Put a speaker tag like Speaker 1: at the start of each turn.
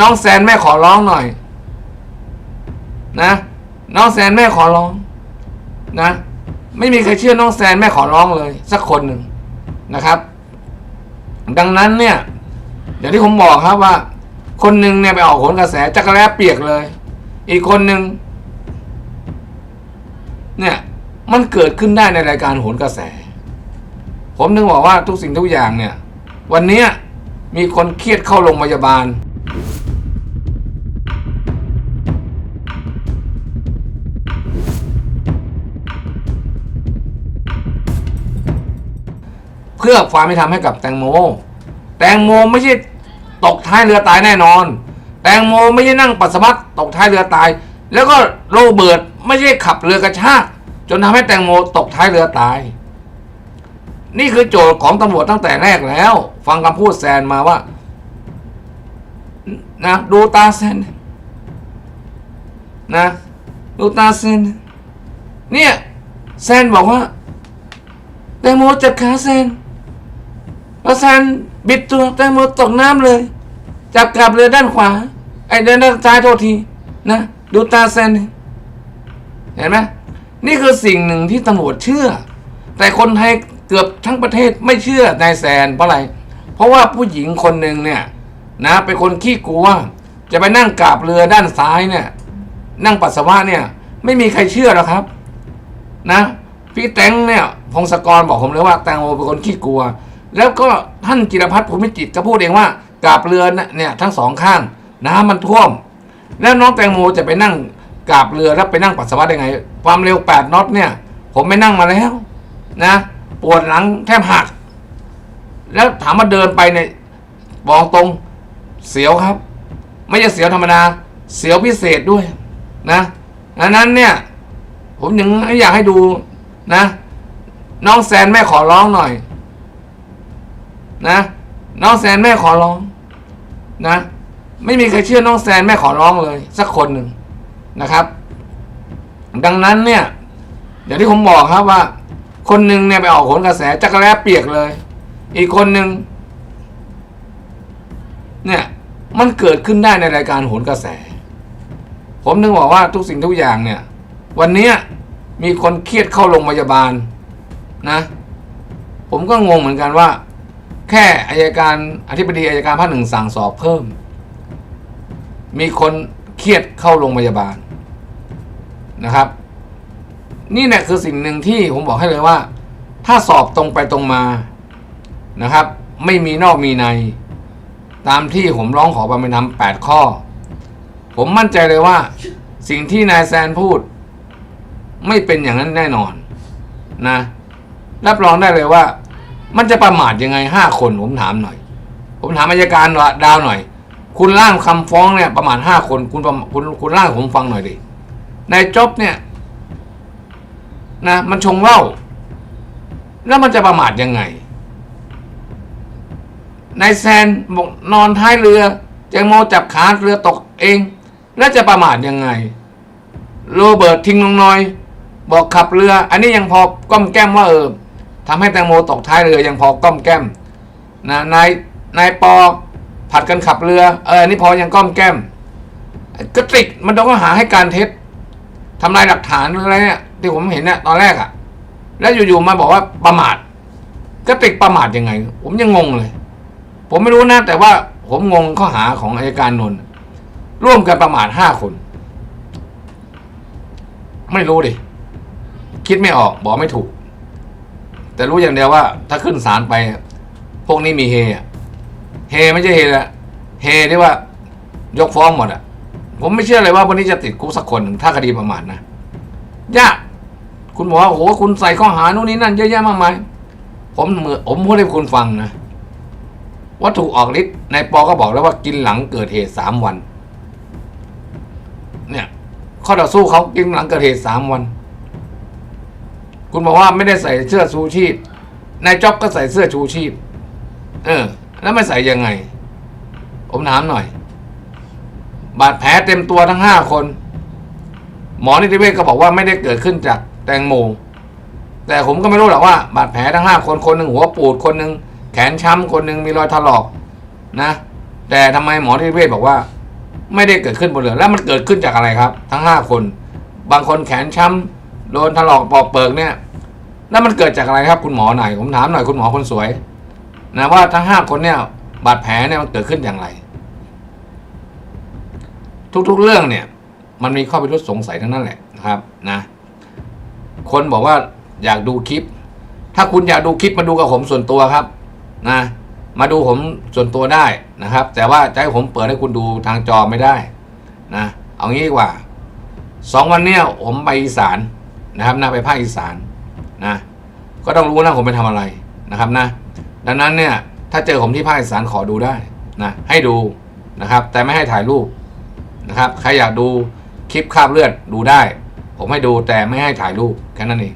Speaker 1: น้องแซนแม่ขอร้องหน่อย นะ น้องแซนแม่ขอร้อง นะ ไม่มีใครเชื่อน้องแซนแม่ขอร้องเลย สักคนหนึ่งนะครับ ดังนั้นเนี่ยอย่างที่ผมบอกครับว่า คนหนึ่งเนี่ยไปออกโหนกระแสจักรแล้เปียกเลย อีกคนหนึ่งเนี่ยมันเกิดขึ้นได้ในรายการโหนกระแส ผมนึงบอกว่าทุกสิ่งทุกอย่างเนี่ย วันนี้มีคนเครียดเข้าโรงพยาบาล พื่อความไม่ทำให้กับแตงโม แตงโมไม่ใช่ตกท้ายเรือตายแน่นอน แตงโมไม่ใช่นั่งปัสสาวะตกท้ายเรือตาย แล้วก็โรเบิร์ตไม่ใช่ขับเรือกระชากจนทำให้แตงโมตกท้ายเรือตาย นี่คือโจทย์ของตำรวจตั้งแต่แรกแล้ว ฟังคำพูดแซนมาว่านะดูตาแซนนะดูตาแซนเนี่ยแซนบอกว่าแตงโมจับขาแซน แล้วแซนบิดตัวแตงโมตกน้ำเลย จับกลับเรือด้านขวา ไอ้เดินด้านซ้ายโทษทีนะดูตาแซนเห็นไหมนี่คือสิ่งหนึ่งที่ตำรวจเชื่อ แต่คนไทยเกือบทั้งประเทศไม่เชื่อนายแซนเพราะอะไร เพราะว่าผู้หญิงคนหนึ่งเนี่ย นะเป็นคนขี้กลัว จะไปนั่งกราบเรือด้านซ้ายเนี่ย นั่งปัสสาวะเนี่ย ไม่มีใครเชื่อหรอกครับ นะ พี่แตงเนี่ยพงศกรบอกผมเลยว่าแตงโมเป็นคนขี้กลัว แล้วก็ท่านจิรพัฒน์ภูมิจิตก็พูดเองว่ากาบเรือนเนี่ยทั้งสองข้างน้ำมันท่วม แล้วน้องแตงโมจะไปนั่งกาบเรือแล้วไปนั่งปัสสาวะได้ไง ความเร็ว 8น็อตเนี่ย ผมไม่นั่งมาแล้วนะปวดหลังแทบหัก แล้วถามมาเดินไปเนี่ยบอกตรงเสียวครับ ไม่ใช่เสียวธรรมดา เสียวพิเศษด้วยนะดังนั้นเนี่ย ผมยังอยากให้ดูนะ น้องแซนแม่ขอร้องหน่อย นะน้องแซนแม่ขอร้อง นะ ไม่มีใครเชื่อน้องแซนแม่ขอร้องเลย สักคนหนึ่งนะครับ ดังนั้นเนี่ยอย่างที่ผมบอกครับว่า คนหนึ่งเนี่ยไปออกโหนกระแสจักรแล้เปียกเลย อีกคนหนึ่งเนี่ยมันเกิดขึ้นได้ในรายการโหนกระแส ผมนึงบอกว่าทุกสิ่งทุกอย่างเนี่ย วันนี้มีคนเครียดเข้าโรงพยาบาลนะ ผมก็งงเหมือนกันว่า แค่อายการอธิบดีอายการภาคหนึ่งสั่งสอบเพิ่ม มีคนเครียดเข้าโรงพยาบาลนะครับ นี่แหละคือสิ่งหนึ่งที่ผมบอกให้เลยว่า ถ้าสอบตรงไปตรงมานะครับ ไม่มีนอกมีใน ตามที่ผมร้องขอความเป็นธรรมแปดข้อ ผมมั่นใจเลยว่า สิ่งที่นายแซนพูด ไม่เป็นอย่างนั้นแน่นอนนะรับรองได้เลยว่า มันจะประมาทยังไงห้าคนผมถามหน่อย ผมถามอายการดาวหน่อย คุณร่างคำฟ้องเนี่ยประมาณห้าคนคุณระคุณคุณร่างผมฟังหน่อยดินายจบเนี่ย นะ มันชงเหล้าแล้วมันจะประมาทยังไงนายแซนบอกนอนท้ายเรือแตงโมจับขาเรือตกเอง แล้วจะประมาทยังไง โรเบิร์ตทิ้งลงน้อย บอกขับเรือ อันนี้ยังพอก้มแก้มว่าเออ ทำให้แตงโมตกท้ายเรือยังพอก้อมแก้มนะนายนายปอผัดกันขับเรือเออนนี้พอยังก้อมแก้มกระติกมันต้องหาให้การเท็จทำลายหลักฐานอะไรเนี่ยที่ผมเห็นเนี่ยตอนแรกอะแล้วอยู่ๆมาบอกว่าประมาทกระติกประมาทยังไง ผมยังงงเลย ผมไม่รู้นะ แต่ว่าผมงงข้อหาของอายการนนท์ร่วมกันประมาทห้าคน ไม่รู้ดิ คิดไม่ออก บอกไม่ถูก แต่รู้อย่างเดียวว่า ถ้าขึ้นศาลไป พวกนี้มีเฮเฮไม่ใช่เฮละเฮที่ว่ายกฟ้องหมดอะผมไม่เชื่อเลยว่าวันนี้จะติดคุกสักคนหนึ่งถ้าคดีประมาทนะยากคุณบอกว่าโอ้โหคุณใส่ข้อหานู่นนี่นั่นเยอะแยะมากมายผมเมือผมพูดให้คุณฟังนะวัตถุออกฤทธิ์นายปอก็บอกแล้วว่ากินหลังเกิดเหตุสามวัน เนี่ยข้อต่อสู้เขากินหลังเกิดเหตุสามวัน คุณบอกว่าไม่ได้ใส่เสื้อชูชีพนายจ๊อบก็ใส่เสื้อชูชีพ เออ แล้วไม่ใส่ยังไง ผมถามหน่อย บาดแผลเต็มตัวทั้งห้าคน หมอนิติเวชก็บอกว่าไม่ได้เกิดขึ้นจากแตงโมแต่ผมก็ไม่รู้หรอกว่า บาดแผลทั้งห้าคนคนหนึ่งหัวปูดคนหนึ่งแขนช้ำคนหนึ่งมีรอยถลอก นะ แต่ทำไมหมอนิติเวชบอกว่า ไม่ได้เกิดขึ้นบนเรือแล้วมันเกิดขึ้นจากอะไรครับ ทั้งห้าคน บางคนแขนช้ำ โดนถลอกปอกเปิกเนี่ยแล้วมันเกิดจากอะไรครับคุณหมอหน่อยผมถามหน่อยคุณหมอคนสวย นะว่าทั้งห้าคนเนี่ยบาดแผลเนี่ยมันเกิดขึ้นอย่างไร ทุกๆเรื่องเนี่ย มันมีข้อพิรุษสงสัยทั้งนั้นแหละนะครับนะ คนบอกว่าอยากดูคลิป ถ้าคุณอยากดูคลิปมาดูกับผมส่วนตัวครับ นะ มาดูผมส่วนตัวได้นะครับ แต่ว่าจะให้ผมเปิดให้คุณดูทางจอไม่ได้ นะ เอางี้ดีกว่าสองวันเนี้ยผมไปอีสาน นะครับนะไปภาคอีสานนะก็ต้องรู้นะผมไปทำอะไรนะครับนะดังนั้นเนี่ยถ้าเจอผมที่ภาคอีสานขอดูได้นะให้ดูนะครับ แต่ไม่ให้ถ่ายรูปนะครับใครอยากดูคลิปคราบเลือดดูได้ ผมให้ดูแต่ไม่ให้ถ่ายรูปแค่นั้นเอง